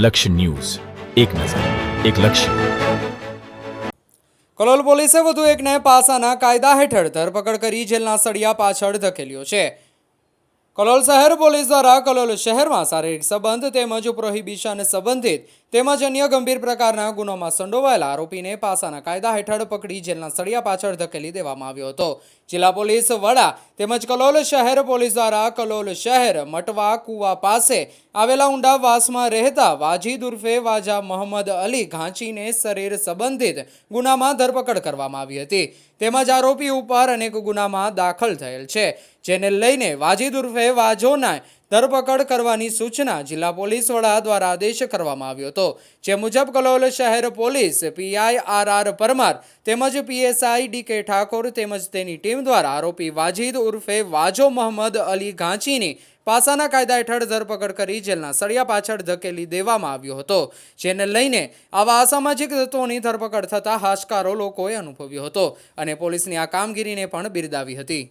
લક્ષ્ય ન્યૂઝ. એક નજર, એક લક્ષ્ય. કલોલ પોલીસે વધુ એકને પાસાના કાયદા હેઠળ ધરપકડ કરી જેલના સળિયા પાછળ ધકેલ્યો છે. કલોલ શહેર પોલીસ દ્વારા કલોલ શહેરમાં શારીરિક સંબંધ તેમજ પ્રોહિબિશન સંબંધિત તેમજ અન્ય ગંભીર પ્રકારના ગુનોમાં સંડોવાયેલા આરોપીને પાસાના કાયદા હેઠળ પકડી જેલના સળિયા પાછળ ધકેલી દેવામાં આવ્યો હતો. જિલ્લા પોલીસ વડા તેમજ કલોલ શહેર પોલીસ દ્વારા કલોલ શહેર મટવા કુવા પાસે આવેલા ઊંડા વાસમાં રહેતા વાજીદ ઉર્ફે વાજા મોહમ્મદ અલી ઘાંચીને શરીર સંબંધિત ગુનામાં ધરપકડ કરવામાં આવી હતી. તેમજ આરોપી ઉપર અનેક ગુનામાં દાખલ થયેલ છે. જેને લઈને વાજીદ ઉર્ફે વાજોના ધરપકડ કરવાની સૂચના જિલ્લા પોલીસ વડા દ્વારા આદેશ કરવામાં આવ્યો હતો. જે મુજબ કલોલ શહેર પોલીસ પીઆઈ આર પરમાર તેમજ પીએસઆઈ ડી કે ઠાકોર તેમજ તેની ટીમ દ્વારા આરોપી વાજીદ ઉર્ફે વાજો મોહમ્મદ અલી ઘાંચીની પાસાના કાયદા હેઠળ ધરપકડ કરી જેલના સળિયા પાછળ ધકેલી દેવામાં આવ્યો હતો. જેને લઈને આવા અસામાજિક તત્વોની ધરપકડ થતા હાશકારો લોકોએ અનુભવ્યો હતો અને પોલીસની આ કામગીરીને પણ બિરદાવી હતી.